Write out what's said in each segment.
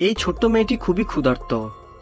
এই ছোট্ট মেয়েটি খুবই ক্ষুধার্ত।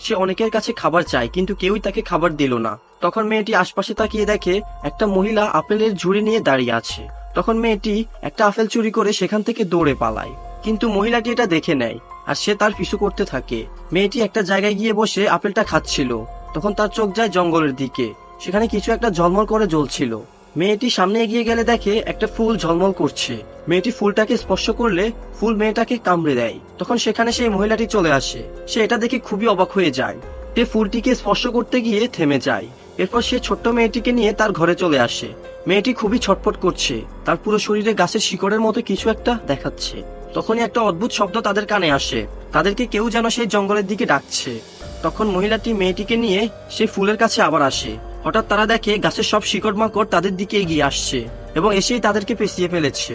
সে অনেকের কাছে খাবার চায়, কিন্তু কেউই তাকে খাবার দিল না। তখন মেয়েটি আশপাশে তাকিয়ে দেখে একটা মহিলা আপেলের ঝুড়ি নিয়ে দাঁড়িয়ে আছে। তখন মেয়েটি একটা আপেল চুরি করে সেখান থেকে দৌড়ে পালায়। কিন্তু মহিলাটি এটা দেখে নেয়, আর সে তার পিছু করতে থাকে। মেয়েটি একটা জায়গায় গিয়ে বসে আপেলটা খাচ্ছিল। তখন তার চোখ যায় জঙ্গলের দিকে। সেখানে কিছু একটা ঝলমল করে জ্বলছিল। মেয়েটি সামনে এগিয়ে গেলে দেখে একটা ফুল ঝলমল করছে। মেয়েটি ফুলটাকে স্পর্শ করলে ফুল মেয়েটাকে কামড়ে দেয়। তখন সেখানে সেই মহিলাটি চলে আসে। সে এটা দেখে খুবই অবাক হয়ে যায়। সে ফুলটিকে স্পর্শ করতে গিয়ে থেমে যায়। এরপর সে ছোট্ট মেয়েটিকে নিয়ে তার ঘরে চলে আসে। মেয়েটি খুবই ছটফট করছে। তার পুরো শরীরে গাছের শিকড়ের মতো কিছু একটা দেখাচ্ছে। তখনই একটা অদ্ভুত শব্দ তাদের কানে আসে। তাদেরকে কেউ যেন সেই জঙ্গলের দিকে ডাকছে। তখন মহিলাটি মেয়েটিকে নিয়ে সেই ফুলের কাছে আবার আসে। হঠাৎ তারা দেখে গাছের সব শিকড় মাকড় তাদের দিকে এগিয়ে আসছে এবং এসেই তাদেরকে পেঁচিয়ে ফেলেছে।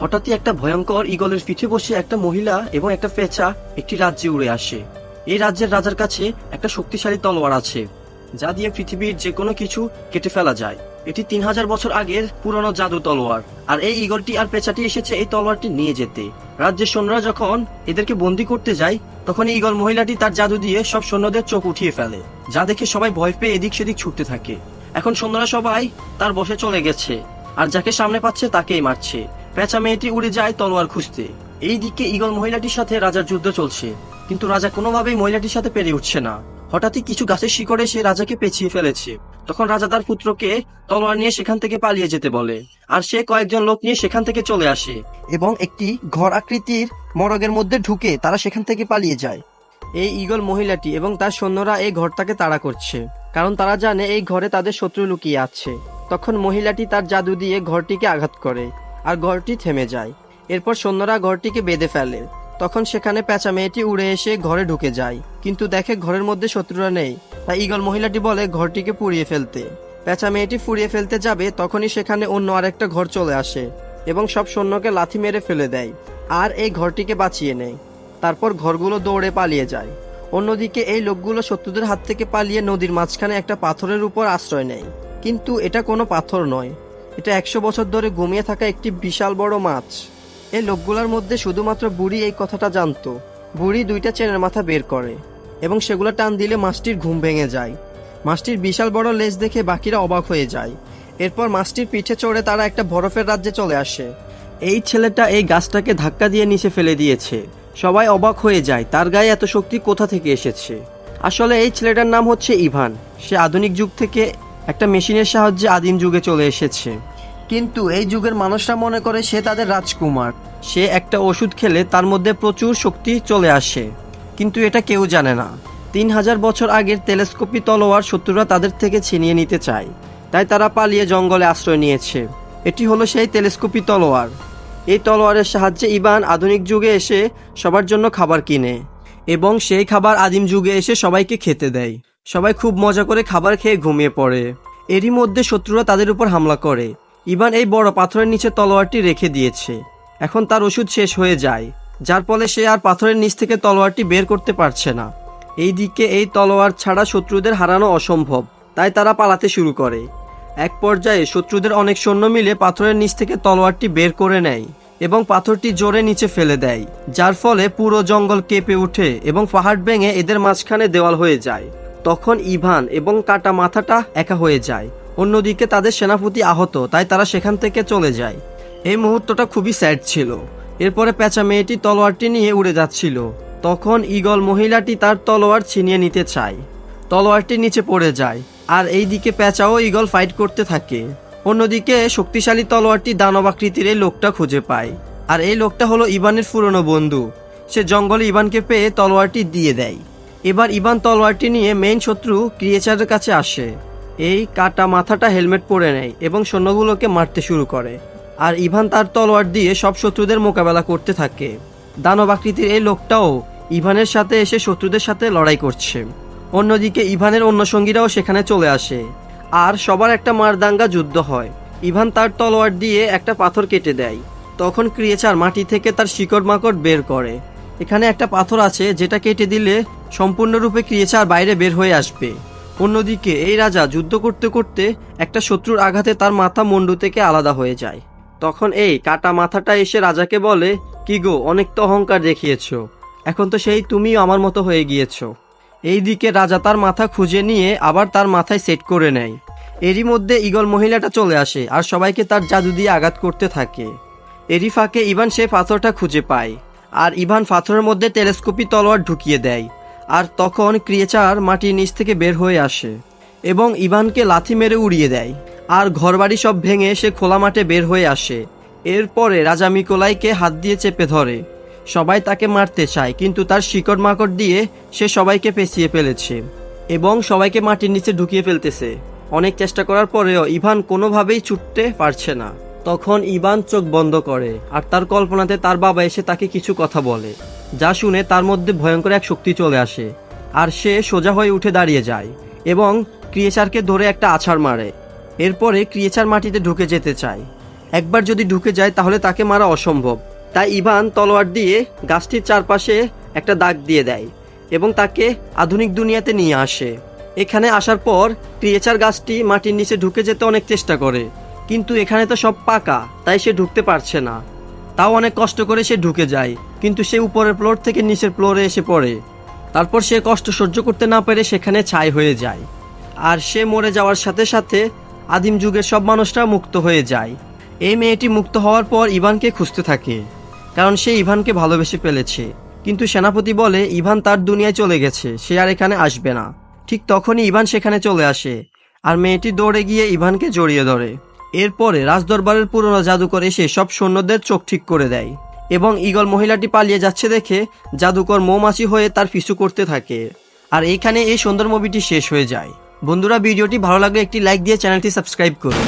হঠাৎই একটা ভয়ঙ্কর ইগলের পিঠে বসে একটা মহিলা এবং একটা পেঁচা একটি রাজ্যে উড়ে আসে। এই রাজ্যের রাজার কাছে একটা শক্তিশালী তলোয়ার আছে, যা দিয়ে পৃথিবীর যে কোনো কিছু কেটে ফেলা যায়। এটি তিন হাজার বছর আগের পুরনো জাদু তলোয়ার। আর এই ইগলটি আর পেঁচাটি এসেছে এই তলোয়ারটি নিয়ে যেতে। রাজ্যের সৈন্যরা যখন এদেরকে বন্দি করতে যায়, তখন ইগল মহিলাটি তার জাদু দিয়ে সব সৈন্যদের চোখ উঠিয়ে ফেলে, যা দেখে সবাই ভয় পেয়ে এদিক সেদিক ছুটতে থাকে। এখন সৈন্যরা সবাই তার বসে চলে গেছে, আর যাকে সামনে পাচ্ছে তাকেই মারছে। পেঁচা মেয়েটি উড়ে যায় তলোয়ার খুঁজতে। এই দিকে ইগল মহিলাটির সাথে রাজার যুদ্ধ চলছে, কিন্তু রাজা কোনোভাবেই মহিলাটির সাথে পেরে উঠছে না। হঠাৎই কিছু গাছের শিকড়ে সে রাজাকে পেঁচিয়ে ফেলেছে। তখন রাজা তার পুত্রকে তলোয়ার নিয়ে সেখান থেকে পালিয়ে যেতে বলে আর সে কয়েকজন লোক নিয়ে সেখান থেকে চলে আসে। এবং একটি ঘর আকৃতির মরগের মধ্যে ঢুকে তারা সেখান থেকে পালিয়ে যায়। এই ইগল মহিলাটি এবং তার সৈন্যরা এই ঘরটাকে তাড়া করছে কারণ তারা জানে এই ঘরে তাদের শত্রু লুকিয়ে আছে। তখন মহিলাটি তার জাদু দিয়ে ঘরটিকে আঘাত করে আর ঘরটি থেমে যায়। এরপর সৈন্যরা ঘরটিকে বেঁধে ফেলে। তখন সেখানে পেঁচা মেয়েটি উড়ে এসে ঘরে ঢুকে যায় কিন্তু দেখে ঘরের মধ্যে শত্রুরা নেই। তাই ইগল মহিলাটি বলে ঘরটিকে পুড়িয়ে ফেলতে। পেঁচা মেয়েটি ফুরিয়ে ফেলতে যাবে তখনই সেখানে অন্য আরেকটা ঘর চলে আসে এবং সব সৈন্যকে লাথি মেরে ফেলে দেয় আর এই ঘরটিকে বাঁচিয়ে নেয়। তারপর ঘরগুলো দৌড়ে পালিয়ে যায়। অন্যদিকে এই লোকগুলো শত্রুদের হাত থেকে পালিয়ে নদীর মাঝখানে একটা পাথরের উপর আশ্রয় নেয়। কিন্তু এটা কোনো পাথর নয়। এটা একশো বছর ধরে ঘুমিয়ে থাকা একটি বিশাল বড় মাছ। এই লোকগুলোর মধ্যে শুধুমাত্র বুড়ি এই কথাটা জানতো। বুড়ি দুইটা চেনের মাথা বের করে। এবং সেগুলো টান দিলে মাছটির ঘুম ভেঙে যায়। মাছটির বিশাল বড় লেজ দেখে বাকিরা অবাক হয়ে যায়। এরপর মাছটির পিঠে চড়ে তারা একটা বরফের রাজ্যে চলে আসে। এই ছেলেটা এই গাছটাকে ধাক্কা দিয়ে নিচে ফেলে দিয়েছে। সবাই অবাক হয়ে যায়, তার গায়ে এত শক্তি কোথা থেকে এসেছে? আসলে এই ছেলেটার নাম হচ্ছে ইভান। সে আধুনিক যুগ থেকে একটা মেশিনের সাহায্যে আদিম যুগে চলে এসেছে। কিন্তু এই যুগের মানুষরা মনে করে সে তাদের রাজকুমার। সে একটা ওষুধ খেলে তার মধ্যে প্রচুর শক্তি চলে আসে। কিন্তু এটা কেউ জানে না। তিন হাজার বছর আগের টেলিস্কোপি তলোয়ার শত্রুরা তাদের থেকে ছিনিয়ে নিতে চায়। তাই তারা পালিয়ে জঙ্গলে আশ্রয় নিয়েছে। এটি হলো সেই টেলিস্কোপি তলোয়ার। এই তলোয়ারের সাহায্যে ইবান আধুনিক যুগে এসে সবার জন্য খাবার কিনে এবং সেই খাবার আদিম যুগে এসে সবাইকে খেতে দেয়। সবাই খুব মজা করে খাবার খেয়ে ঘুমিয়ে পড়ে। এরই মধ্যে শত্রুরা তাদের উপর হামলা করে। ইবান এই বড় পাথরের নিচে তলোয়ারটি রেখে দিয়েছে। এখন তার ওষুধ শেষ হয়ে যায়। যার ফলে সে আর পাথরের নিচ থেকে তলোয়ারটি বের করতে পারছে না। এই দিকে এই তলোয়ার ছাড়া শত্রুদের হারানো অসম্ভব, তাই তারা পালাতে শুরু করে। এক পর্যায়ে শত্রুদের অনেক সৈন্য মিলে পাথরের নিচ থেকে তলোয়ারটি বের করে নেয় এবং পাথরটি জোরে নিচে ফেলে দেয়, যার ফলে পুরো জঙ্গল কেঁপে ওঠে এবং পাহাড় ভেঙে এদের মাঝখানে দেওয়াল হয়ে যায়। তখন ইভান এবং কাটা মাথাটা একা হয়ে যায়। অন্যদিকে তাদের সেনাপতি আহত, তাই তারা সেখান থেকে চলে যায়। এই মুহূর্তটা খুবই স্যাড ছিল। এরপরে পেঁচা মেয়েটি তলোয়ারটি নিয়ে উড়ে যাচ্ছিল। তখন ইগল মহিলাটি তার তলোয়ার ছিনিয়ে নিতে চায়। তলোয়ারটি নিচে পড়ে যায়, আর এই দিকে পেঁচাও ইগল ফাইট করতে থাকে। অন্যদিকে শক্তিশালী তলোয়ারটি দানব আকৃতির এই লোকটা খুঁজে পায়, আর এই লোকটা হলো ইবানের পুরনো বন্ধু। সে জঙ্গলে ইবানকে পেয়ে তলোয়ারটি দিয়ে দেয়। এবার ইবান তলোয়ারটি নিয়ে মেইন শত্রু ক্রিয়েচারের কাছে আসে। এই কাটা মাথাটা হেলমেট পরে নেয় এবং সৈন্যগুলোকে মারতে শুরু করে। আর ইভান তার তলোয়ার দিয়ে সব শত্রুদের মোকাবেলা করতে থাকে। দানব আকৃতির এই লোকটাও ইভানের সাথে এসে শত্রুদের সাথে লড়াই করছে। অন্যদিকে ইভানের অন্য সঙ্গীরাও সেখানে চলে আসে। আর সবার একটা মারদাঙ্গা যুদ্ধ হয়। ইভান তার তলোয়ার দিয়ে একটা পাথর কেটে দেয়। তখন ক্রিয়েচার মাটি থেকে তার শিকড় মাকড় বের করে। এখানে একটা পাথর আছে যেটা কেটে দিলে সম্পূর্ণরূপে ক্রিয়েচার বাইরে বের হয়ে আসবে। অন্যদিকে এই রাজা যুদ্ধ করতে করতে একটা শত্রুর আঘাতে তার মাথা মুন্ডু থেকে আলাদা হয়ে যায়। তখন এই কাটা মাথাটা এসে রাজাকে বলে, কি গো, অনেক তো অহংকার দেখিয়েছ। এখন তো সেই তুমিও আমার মতো হয়ে গিয়েছো। এইদিকে রাজা তার মাথা খুঁজে নিয়ে আবার তার মাথায় সেট করে নেয়। এরই মধ্যে ইগল মহিলাটা চলে আসে আর সবাইকে তার জাদু দিয়ে আঘাত করতে থাকে। এরই ফাঁকে ইভান সে পাথরটা খুঁজে পায় আর ইভান পাথরের মধ্যে টেলিস্কোপি তলোয়ার ঢুকিয়ে দেয় আর তখন ক্রিয়েচার মাটির নিচ থেকে বের হয়ে আসে এবং ইভানকে লাথি মেরে উড়িয়ে দেয়। আর ঘরবাড়ি সব ভেঙে সে খোলা মাঠে বের হয়ে আসে। এরপরে রাজা মিকোলাইকে হাত দিয়ে চেপে ধরে। সবাই তাকে মারতে চায়, কিন্তু তার শিকড় মাকড় দিয়ে সে সবাইকে পেঁচিয়ে ফেলেছে এবং সবাইকে মাটির নিচে ঢুকিয়ে ফেলতেছে। অনেক চেষ্টা করার পরেও ইভান কোনোভাবেই ছুটতে পারছে না। তখন ইভান চোখ বন্ধ করে আর তার কল্পনাতে তার বাবা এসে তাকে কিছু কথা বলে, যা শুনে তার মধ্যে ভয়ঙ্কর এক শক্তি চলে আসে। আর সে সোজা হয়ে উঠে দাঁড়িয়ে যায় এবং ক্রিয়েচারকে ধরে একটা আছাড় মারে। এরপরে ক্রিয়েচার মাটিতে ঢুকে যেতে চায়। একবার যদি ঢুকে যায় তাহলে তাকে মারা অসম্ভব। তাই ইভান তলোয়ার দিয়ে গাছটির চারপাশে একটা দাগ দিয়ে দেয় এবং তাকে আধুনিক দুনিয়াতে নিয়ে আসে। এখানে আসার পর ক্রিয়েচার গাছটি মাটির নিচে ঢুকে যেতে অনেক চেষ্টা করে, কিন্তু এখানে তো সব পাকা, তাই সে ঢুকতে পারছে না। তাও অনেক কষ্ট করে সে ঢুকে যায়, কিন্তু সে উপরের ফ্লোর থেকে নিচের ফ্লোরে এসে পড়ে। তারপর সে কষ্ট সহ্য করতে না পেরে সেখানে ছাই হয়ে যায়। আর সে মরে যাওয়ার সাথে সাথে আদিম যুগের সব মানুষরা মুক্ত হয়ে যায়। এই মেয়েটি মুক্ত হওয়ার পর ইভানকে খুঁজতে থাকে, কারণ সে ইভানকে ভালোবেসে ফেলেছে। কিন্তু সেনাপতি বলে, ইভান তার দুনিয়ায় চলে গেছে, সে আর এখানে আসবে না। ঠিক তখনই ইভান সেখানে চলে আসে, আর মেয়েটি দৌড়ে গিয়ে ইভানকে জড়িয়ে ধরে। এরপরে রাজদরবারের পুরনো জাদুকর এসে সব সৈন্যদের চোখ ঠিক করে দেয় এবং ইগল মহিলাটি পালিয়ে যাচ্ছে দেখে জাদুকর মৌমাছি হয়ে তার পিছু করতে থাকে। আর এইখানে এই সুন্দর মুভিটি শেষ হয়ে যায়। বন্ধুরা ভিডিওটি ভালো লাগলে একটি লাইক দিয়ে চ্যানেলটি সাবস্ক্রাইব করুন।